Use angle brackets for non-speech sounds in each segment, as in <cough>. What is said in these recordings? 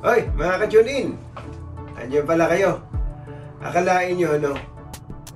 Hoy, mga ka-tune-in! Andiyan pala kayo. Akalain nyo, ano?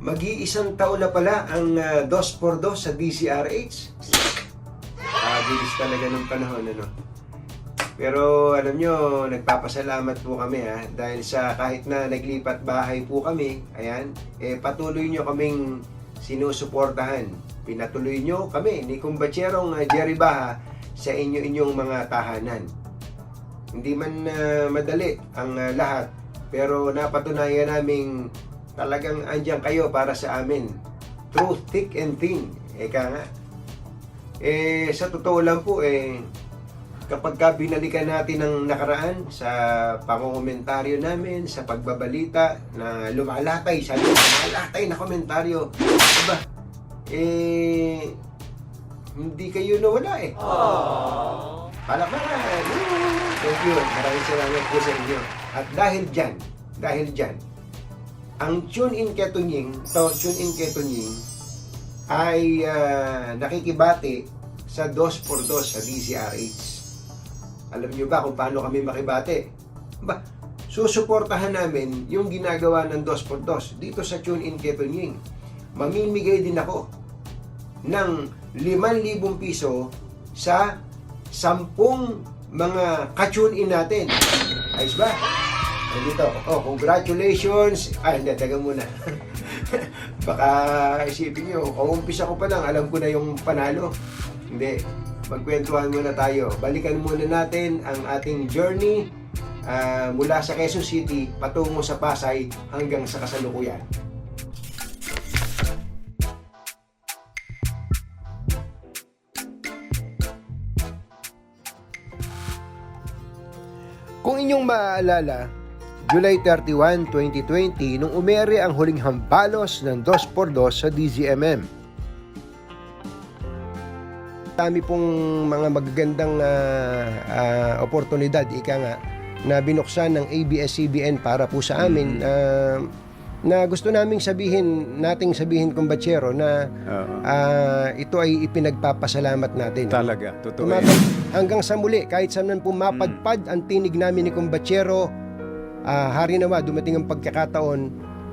Mag-iisang taon na pala ang uh, 2x2 sa DCRH. Ah, bilis talaga ng panahon, ano? Pero alam nyo, nagpapasalamat po kami ha dahil sa kahit na naglipat bahay po kami, ayan, eh patuloy nyo kaming sinusuportahan. Pinatuloy nyo kami ni Kumbatserong uh, Jerry Baha sa inyo-inyong mga tahanan. Hindi man uh, madali ang uh, lahat, pero napatunayan naming talagang andyan kayo para sa amin. Through thick and thin. Eka nga. Eh, sa totoo lang po, eh, kapag ka binalikan natin ng nakaraan sa pangokomentaryo namin, sa pagbabalita na lumalatay, sa lumalatay na komentaryo, diba, eh, hindi kayo nawala eh. Palakpakan! Thank you. Maraming salamat po sa inyo. At dahil dyan, dahil dyan, ang Tune In Ketunying, to Tune In Ketunying, ay ah, nakikibati sa 2x2 sa DCRH. Alam niyo ba kung paano kami makibate? Ba, susuportahan namin yung ginagawa ng 2x2 dito sa Tune In Ketunying. Mamimigay din ako ng 5,000 piso sa 10 mga ka-tune in natin. Ayos ba? Nandito. Oh, congratulations. Ay, hindi, taga muna. <laughs> Baka isipin nyo, o umpisa ko pa lang, alam ko na yung panalo. Hindi. Magkwentuhan muna tayo. Balikan muna natin ang ating journey ah, mula sa Quezon City patungo sa Pasay hanggang sa kasalukuyan. Kung inyong maaalala, July 31, 2020, nung umere ang huling hambalos ng 2x2 sa DZMM. Dami pong mga magagandang ah, ah, oportunidad, ika nga, na binuksan ng ABS-CBN para po sa amin ah, na gusto naming sabihin, nating sabihin kumbatsero na ah, ito ay ipinagpapasalamat natin. Talaga, totoo Tumatag. Hanggang sa muli, kahit saan man po mapadpad ang tinig namin ni Kumbatsero, ah, hari nawa, dumating ang pagkakataon,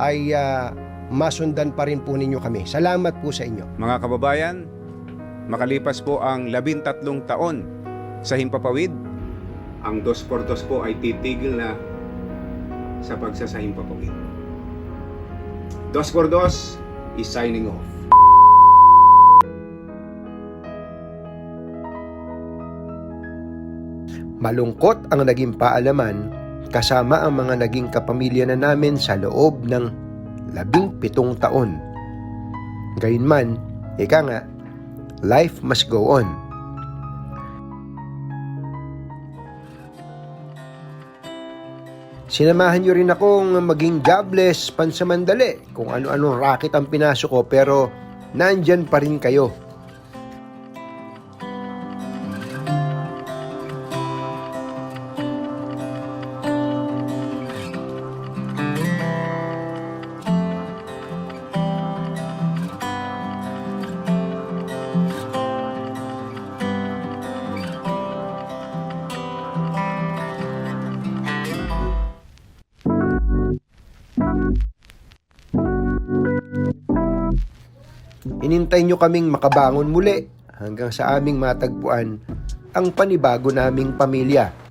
ay ah, masundan pa rin po ninyo kami. Salamat po sa inyo. Mga kababayan, makalipas po ang labintatlong taon sa Himpapawid, ang 2x2 po ay titigil na sa pagsasahimpapawid. 2x2 is signing off. Malungkot ang naging paalaman kasama ang mga naging kapamilya na namin sa loob ng labing pitong taon. Gayunman, ika nga, life must go on. Sinamahan nyo rin akong maging jobless pansamandali kung ano-anong racket ang pinasok ko pero nandyan pa rin kayo. Inintay nyo kaming makabangon muli hanggang sa aming matagpuan ang panibago naming pamilya.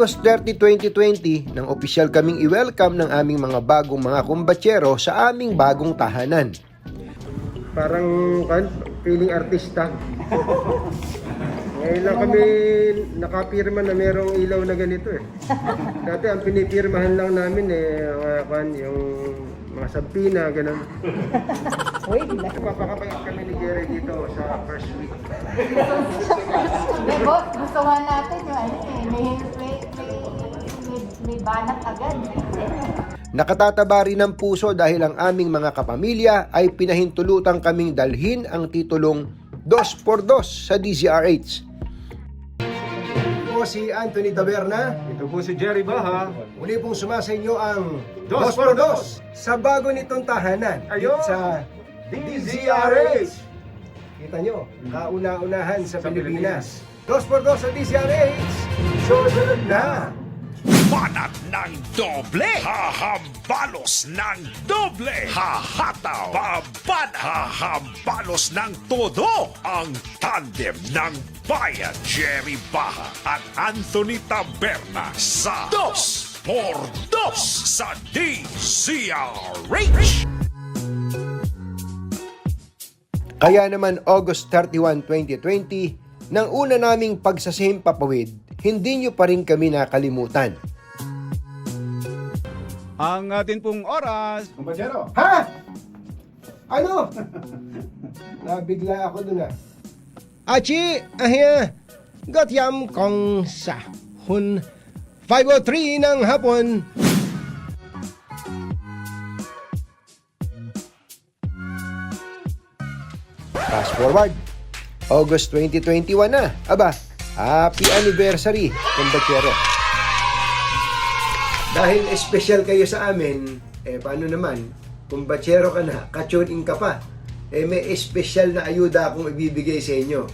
August 30, 2020, nang opisyal kaming i-welcome ng aming mga bagong mga kumbatsero sa aming bagong tahanan. Parang kan, feeling artista. Ngayon lang kami nakapirma na merong ilaw na ganito eh. Dati ang pinipirmahan lang namin eh, mga kan, yung mga sampina, ganun. Uy. Papakapayag kami ni Jerry dito sa first week. Bebo, gusto nga natin yung ano eh, may, may, banat agad. Nakatataba rin ng puso dahil ang aming mga kapamilya ay pinahintulutan kaming dalhin ang titulong 2x2 sa DZRH. Po si Anthony Taberna. Ito po si Jerry Baha. Muli pong sumasa inyo ang Dos 2 por por dos. sa bago nitong tahanan. Ayun. Sa DZRH. Kita nyo, kauna-unahan sa, Sa Pilipinas. 2 por 2 sa DZRH. Susunod na. Banat ng doble, hahambalos ng doble, hahataw, baban, hahambalos ng todo, ang tandem ng bayan, Jerry Baha at Anthony Taberna sa Dos por Dos sa DZRH. Kaya naman August 31, 2020, nang una naming pagsasahim papawid, hindi nyo pa rin kami nakalimutan. Ang atin pong oras. Kumpasyero. Ha? Ano? <laughs> Nabigla ako dun ah. Achi, ahya, gatyam kong sa hun 5.03 ng hapon. Fast forward, August 2021 na. Aba, happy anniversary, Kumbachero. Dahil espesyal kayo sa amin, eh paano naman, kung batsero ka na, ka-tune ka pa, eh may espesyal na ayuda akong ibibigay sa inyo.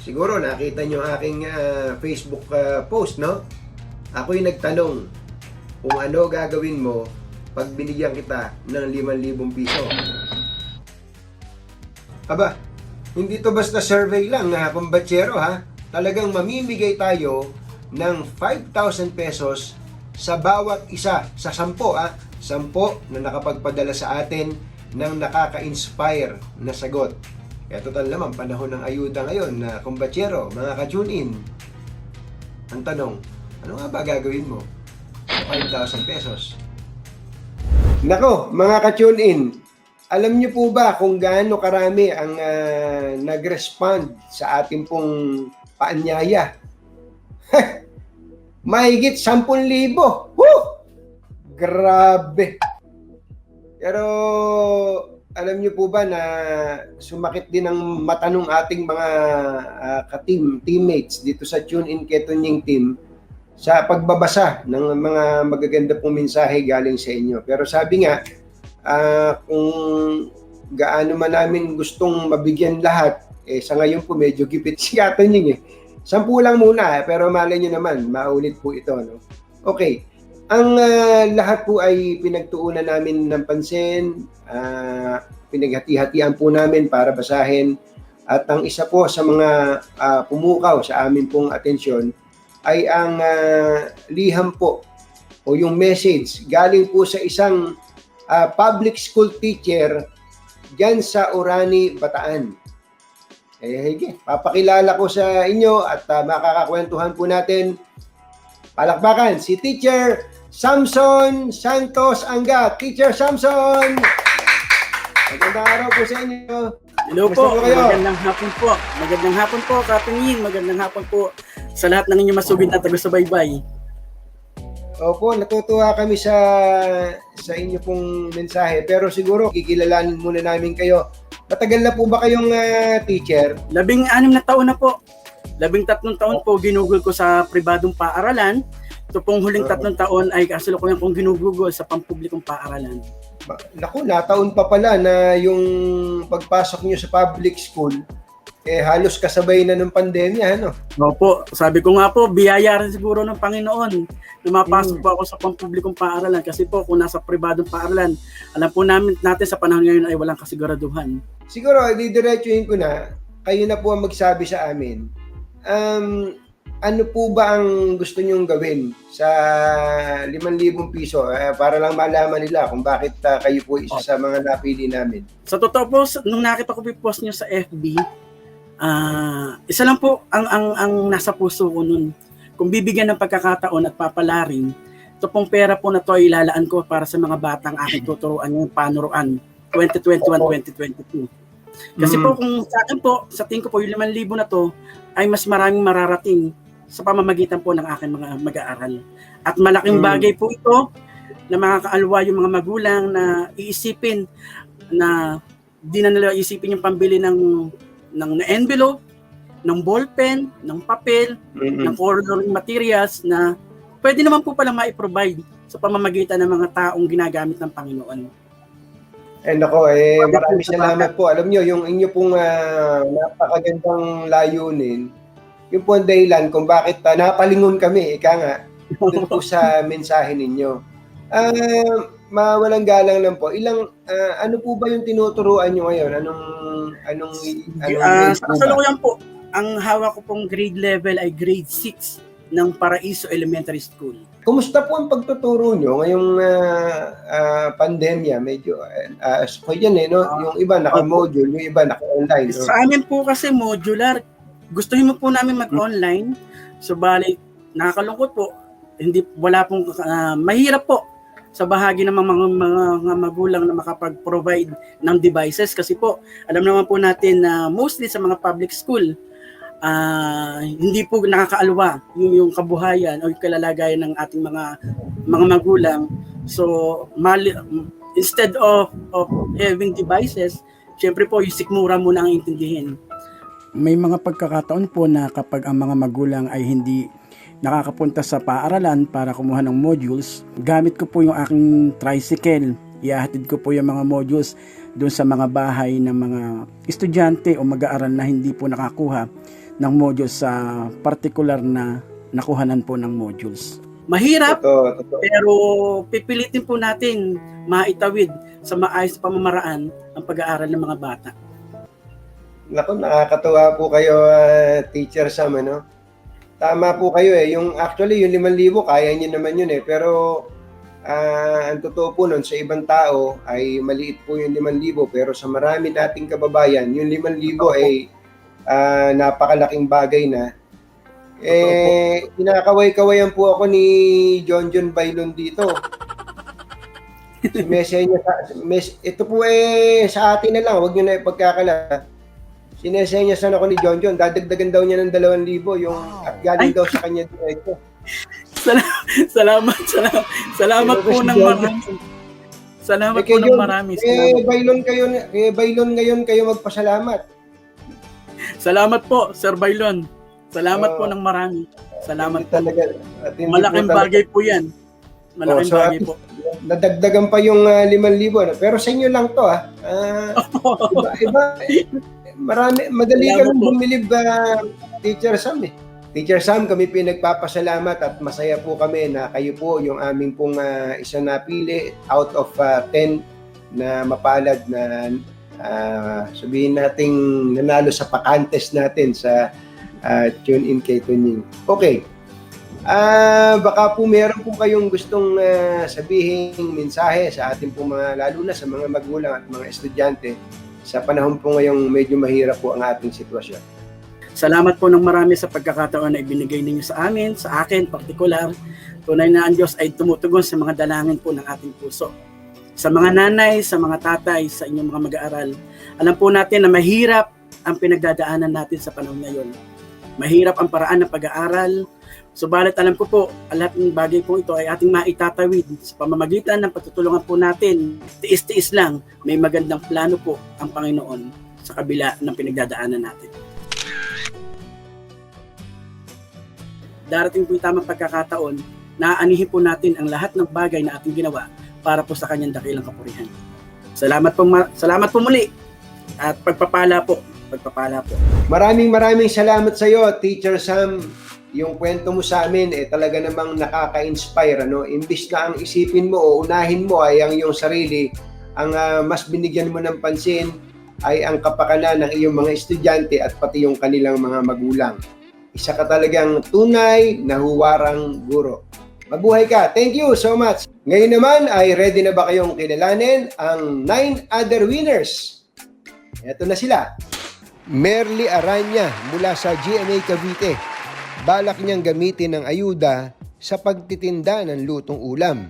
Siguro nakita nyo aking ah, Facebook ah, post, no? Ako'y nagtanong kung ano gagawin mo pag binigyan kita ng 5,000 piso. Aba, hindi to basta survey lang na pambatsero ha. Talagang mamimigay tayo ng 5,000 pesos sa bawat isa, sa sampo ha. Sampo na nakapagpadala sa atin ng nakaka-inspire na sagot. Kaya total naman, panahon ng ayuda ngayon na kumbatsero, mga ka-tune in. Ang tanong, ano nga ba gagawin mo? sa 5,000 pesos. Nako, mga ka-tune in, alam niyo po ba kung gaano karami ang ah, nag-respond sa ating pong paanyaya? <laughs> Mahigit 10,000. Woo! Grabe. Pero alam niyo po ba na sumakit din ang mata ng ating mga ah, ka-team, teammates dito sa Tune In Ketonying team sa pagbabasa ng mga magaganda pong mensahe galing sa inyo. Pero sabi nga, ah, kung gaano man namin gustong mabigyan lahat, eh sa ngayon po medyo gipit si Katonying eh. Sampu lang muna, eh, pero malay nyo naman, maulit po ito. No? Okay, ang ah, lahat po ay pinagtuunan namin ng pansin, ah, pinaghati-hatian po namin para basahin. At ang isa po sa mga ah, pumukaw sa amin pong atensyon ay ang ah, liham po o yung message galing po sa isang ah, public school teacher dyan sa Orani, Bataan. Eh, hige, papakilala ko sa inyo at ah, makakakwentuhan po natin. Palakpakan, si Teacher Samson Santos Anga. Teacher Samson! Magandang araw po sa inyo. Hello po, po kayo? magandang hapon po. Magandang hapon po, Kaping Yin. Magandang hapon po sa lahat ng inyong masugid na taga-subaybay. Opo, natutuwa kami sa sa inyo pong mensahe. Pero siguro, kikilalanin muna namin kayo. Matagal na po ba kayong ah, teacher? Labing anim na taon na po. Labing tatlong taon po ginugol ko sa pribadong paaralan. Ito pong huling Oo. tatlong taon ay kasalukuyan kong ginugugol sa pampublikong paaralan. Naku, nataon pa pala na yung pagpasok nyo sa public school, eh halos kasabay na ng pandemya, ano? Opo, sabi ko nga po, biyaya rin siguro ng Panginoon. Lumapasok Mm. po ako sa pampublikong paaralan kasi po kung nasa pribadong paaralan, alam po namin natin sa panahon ngayon ay walang kasiguraduhan. Siguro, didiretsuhin ko na, kayo na po ang magsabi sa amin. Um, ano po ba ang gusto nyong gawin sa 5,000 piso eh, para lang malaman nila kung bakit ah, kayo po isa sa mga napili namin? Sa totoo po, nung nakita ko po yung post niyo sa FB, ah isa lang po ang, ang, ang nasa puso ko nun. Kung bibigyan ng pagkakataon at papalarin, ito pong pera po na to ay ilalaan ko para sa mga batang aking tuturuan yung panuruan 2021-2022. Kasi Mm. po kung sa akin po, sa tingin ko po yung 5,000 na to ay mas maraming mararating sa pamamagitan po ng aking mga mag-aaral. At malaking Mm. bagay po ito na makakaalwa yung mga magulang na iisipin na di na nila isipin yung pambili ng ng na envelope, ng ballpen, ng papel, ng coloring materials na pwede naman po pala ma-provide sa pamamagitan ng mga taong ginagamit ng Panginoon. Eh nako, eh, maraming salamat po. Alam nyo, yung inyo pong ah, napakagandang layunin, yung po ang dahilan kung bakit ah, napalingon kami, ika nga, dun po sa <laughs> mensahe ninyo. Ah, mawalang galang lang po. Ilang, ah, ano po ba yung tinuturuan nyo ngayon? Anong, anong, anong Ah, grade sa po ba? kasalukuyan po, ang hawak ko pong grade level ay grade 6 ng Paraiso Elementary School. Kumusta po ang pagtuturo nyo ngayong ah, ah, pandemya? Medyo, uh, so yan eh, no? yung iba naka-module, yung iba naka-online. no? Sa amin po kasi modular. Gustuhin mo po namin mag-online. Subalit, nakakalungkot po. Hindi, wala pong, ah, mahirap po sa bahagi ng mga, mga, mga, magulang na makapag-provide ng devices kasi po, alam naman po natin na mostly sa mga public school, ah, hindi po nakakaalwa yung, yung kabuhayan o yung kalalagayan ng ating mga mga magulang. So, mali, instead of, of having devices, syempre po, yung sikmura muna ang intindihin. May mga pagkakataon po na kapag ang mga magulang ay hindi nakakapunta sa paaralan para kumuha ng modules, gamit ko po yung aking tricycle. Iahatid ko po yung mga modules doon sa mga bahay ng mga estudyante o mag-aaral na hindi po nakakuha ng modules sa particular na nakuhanan po ng modules. Mahirap, Totoo, totoo. pero pipilitin po natin maitawid sa maayos pamamaraan ang pag-aaral ng mga bata. Naku, nakakatuwa po kayo, ah, Teacher Sam, ano? Tama po kayo eh. Yung, actually, yung 5,000, kaya niyo naman yun eh. Pero, ah, ang totoo po nun, sa ibang tao, ay maliit po yung 5,000. Pero sa marami nating kababayan, yung 5,000 ay ah, napakalaking bagay na. Eh, kinakaway-kawayan po ako ni John John Bailon dito. Messi niya sa, mes, ito po eh sa atin na lang, wag niyo na ipagkakala. Sinesenyasan ako ni John John, dadagdagan daw niya ng 2,000 yung at galing daw sa kanya diretso. Salamat, salamat, salamat po ng marami. Salamat Eh, po ng marami. Eh, Salamat, Bailon kayo, eh, Bailon ngayon kayo magpasalamat. salamat po, Sir Bailon. Salamat Oo. po ng marami. Salamat po. talaga. Malaking po talaga- bagay po yan. Malaking Oh, so, bagay po. Nadagdagan pa yung uh, 5,000. ano. Pero sa inyo lang to ah. Ah, iba, iba, <laughs> marami, madali Salamat kang po. bumilib ah, Teacher Sam eh. Teacher Sam, kami pinagpapasalamat at masaya po kami na kayo po yung aming pong ah, isang napili out of ah, 10 na mapalad na ah, sabihin nating nanalo sa pakantes natin sa ah, Tune In kay Tunying. Okay. Ah, baka po meron po kayong gustong ah, sabihin mensahe sa ating po mga lalo na sa mga magulang at mga estudyante sa panahon po ngayong medyo mahirap po ang ating sitwasyon. Salamat po ng marami sa pagkakataon na ibinigay ninyo sa amin, sa akin partikular. Tunay na ang Diyos ay tumutugon sa mga dalangin po ng ating puso. Sa mga nanay, sa mga tatay, sa inyong mga mag-aaral, alam po natin na mahirap ang pinagdadaanan natin sa panahon ngayon. Mahirap ang paraan ng pag-aaral. Subalit alam ko po, lahat ng bagay po ito ay ating maitatawid sa pamamagitan ng pagtutulungan po natin. Tiis-tiis lang, may magandang plano po ang Panginoon sa kabila ng pinagdadaanan natin. darating po yung tamang pagkakataon na aanihin po natin ang lahat ng bagay na ating ginawa para po sa kanyang dakilang kapurihan. Salamat po, ma- salamat po muli at pagpapala po, pagpapala po. Maraming maraming salamat sa iyo, Teacher Sam. Yung kwento mo sa amin eh talaga namang nakaka-inspire ano. Imbis na ang isipin mo o unahin mo ay ang iyong sarili, ang ah, mas binigyan mo ng pansin ay ang kapakanan ng iyong mga estudyante at pati yung kanilang mga magulang. Isa ka talagang tunay na huwarang guro. Mabuhay ka. Thank you so much. Ngayon naman ay ready na ba kayong kilalanin ang nine other winners? Ito na sila. Merly Aranya mula sa GMA Cavite. Balak niyang gamitin ang ayuda sa pagtitinda ng lutong ulam.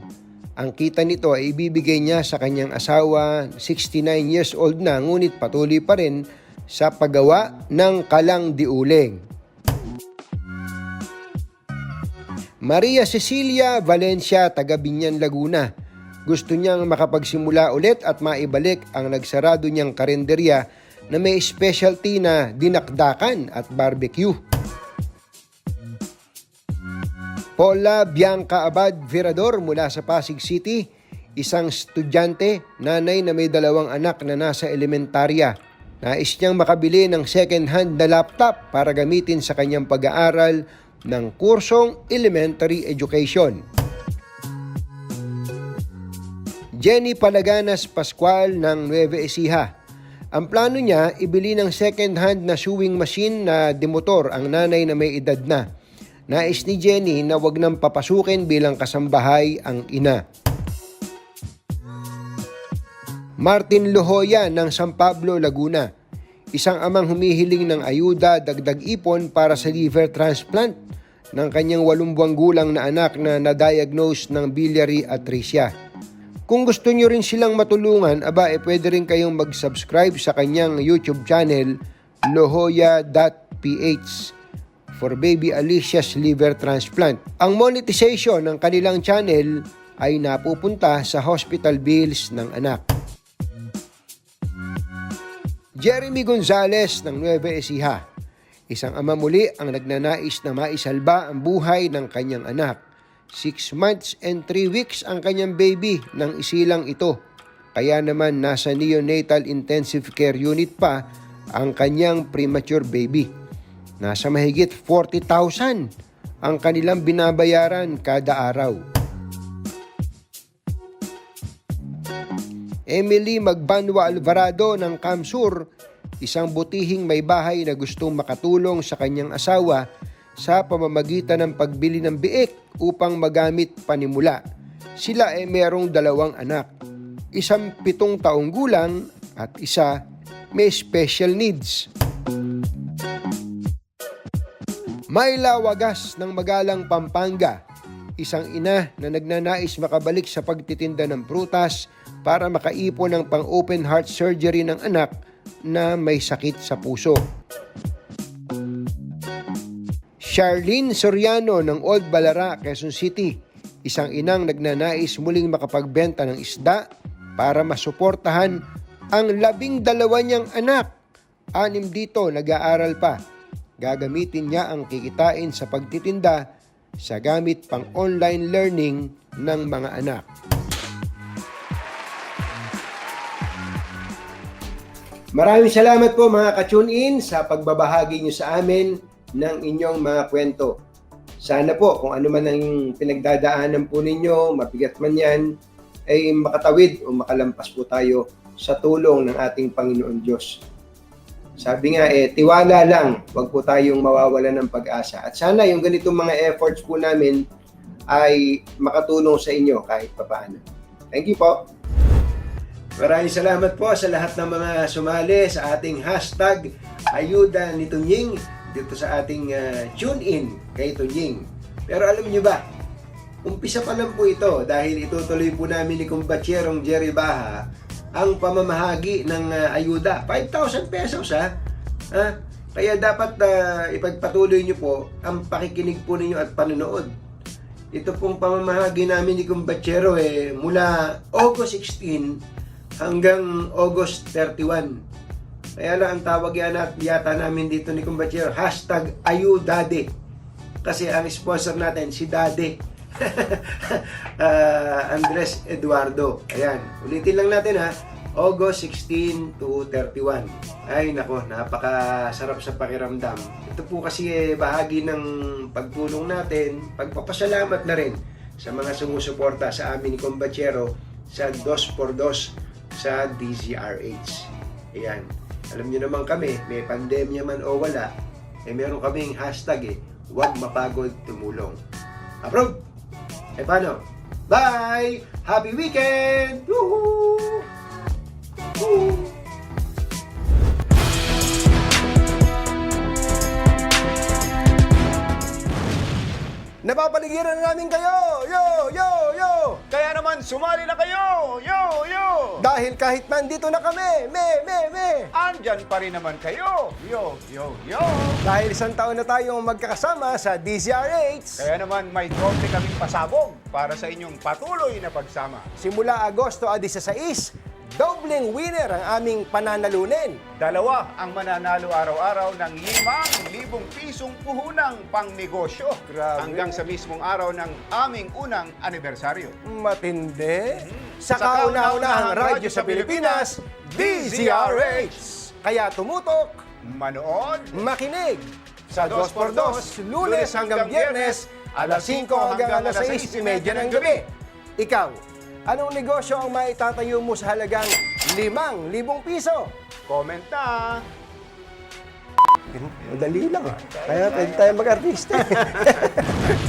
Ang kita nito ay ibibigay niya sa kanyang asawa, 69 years old na, ngunit patuloy pa rin sa paggawa ng kalang diuling. Maria Cecilia Valencia, taga Binyan, Laguna. Gusto niyang makapagsimula ulit at maibalik ang nagsarado niyang karinderya na may specialty na dinakdakan at barbecue. Paula Bianca Abad Virador mula sa Pasig City, isang estudyante, nanay na may dalawang anak na nasa elementarya. Nais niyang makabili ng second-hand na laptop para gamitin sa kanyang pag-aaral ng kursong elementary education. Jenny Palaganas Pascual ng Nueve Ecija. Ang plano niya, ibili ng second-hand na sewing machine na demotor ang nanay na may edad na. Nais ni Jenny na wag nang papasukin bilang kasambahay ang ina. Martin Lohoya ng San Pablo, Laguna. Isang amang humihiling ng ayuda dagdag ipon para sa liver transplant ng kanyang walong buwang gulang na anak na na-diagnose ng biliary atresia. Kung gusto nyo rin silang matulungan, aba, eh, pwede rin kayong mag-subscribe sa kanyang YouTube channel, lohoya.ph for baby Alicia's liver transplant. Ang monetization ng kanilang channel ay napupunta sa hospital bills ng anak. Jeremy Gonzalez ng Nueva Ecija. Isang ama muli ang nagnanais na maisalba ang buhay ng kanyang anak. Six months and three weeks ang kanyang baby nang isilang ito. Kaya naman nasa neonatal intensive care unit pa ang kanyang premature baby. Nasa mahigit 40,000 ang kanilang binabayaran kada araw. Emily Magbanwa Alvarado ng Kamsur, isang butihing may bahay na gustong makatulong sa kanyang asawa sa pamamagitan ng pagbili ng biik upang magamit panimula. Sila ay merong dalawang anak, isang pitong taong gulang at isa may special needs. Mayla Wagas ng Magalang, Pampanga. Isang ina na nagnanais makabalik sa pagtitinda ng prutas para makaipon ng pang-open heart surgery ng anak na may sakit sa puso. Charlene Soriano ng Old Balara, Quezon City. Isang inang nagnanais muling makapagbenta ng isda para masuportahan ang labing dalawa niyang anak. Anim dito nag-aaral pa gagamitin niya ang kikitain sa pagtitinda sa gamit pang online learning ng mga anak. Maraming salamat po mga ka-tune in sa pagbabahagi niyo sa amin ng inyong mga kwento. Sana po kung ano man ang pinagdadaanan po ninyo, mabigat man yan, ay makatawid o makalampas po tayo sa tulong ng ating Panginoon Diyos. Sabi nga eh, tiwala lang, wag po tayong mawawala ng pag-asa. At sana yung ganitong mga efforts po namin ay makatulong sa inyo kahit papaano. Thank you po. Maraming salamat po sa lahat ng mga sumali sa ating hashtag Ayuda ni Tunying dito sa ating uh, tune in kay Tunying. Pero alam niyo ba, umpisa pa lang po ito dahil itutuloy po namin ni Kumbatsyerong Jerry Baha ang pamamahagi ng uh, ayuda. 5,000 pesos ha. ha? Kaya dapat uh, ipagpatuloy niyo po ang pakikinig po ninyo at panonood. Ito pong pamamahagi namin ni Kumbatsero eh, mula August 16 hanggang August 31. Kaya lang ang tawag yan yata namin dito ni Kumbatsero, hashtag Ayudade. Kasi ang sponsor natin, si Dade. Uh, <laughs> Andres Eduardo. Ayan, ulitin lang natin ha. August 16 to 31. Ay nako, napakasarap sa pakiramdam. Ito po kasi eh, bahagi ng pagtulong natin, pagpapasalamat na rin sa mga sumusuporta sa amin ni Combatero sa 2x2 sa DZRH. Ayan. Alam niyo naman kami, may pandemya man o wala, eh meron kaming hashtag eh, huwag mapagod tumulong. Approve! Eh paano? Bye! Happy weekend! Woohoo! Woo! Napapaligiran na namin kayo! Naman, sumali na kayo! Yo! Yo! Dahil kahit nandito na kami, me, me, me! Andyan pa rin naman kayo! Yo! Yo! Yo! Dahil isang taon na tayong magkakasama sa DZRH, Kaya naman, may doble kaming pasabog para sa inyong patuloy na pagsama. simula Agosto a 16, Dobleng winner ang aming pananalunin. Dalawa ang mananalo araw-araw ng 5,000 pisong puhunang pangnegosyo Grabe. hanggang sa mismong araw ng aming unang anibersaryo. Matindi. Sa Sa kauna-unahang radyo sa Pilipinas, DZRH. Kaya tumutok, Manood makinig sa 2x2, lunes hanggang biyernes, alas 5 hanggang alas 6.30 ng gabi. Ikaw, anong negosyo ang maitatayo mo sa halagang 5,000 piso? comment na! Madali lang. Kaya pwede tayo mag-artista. <laughs>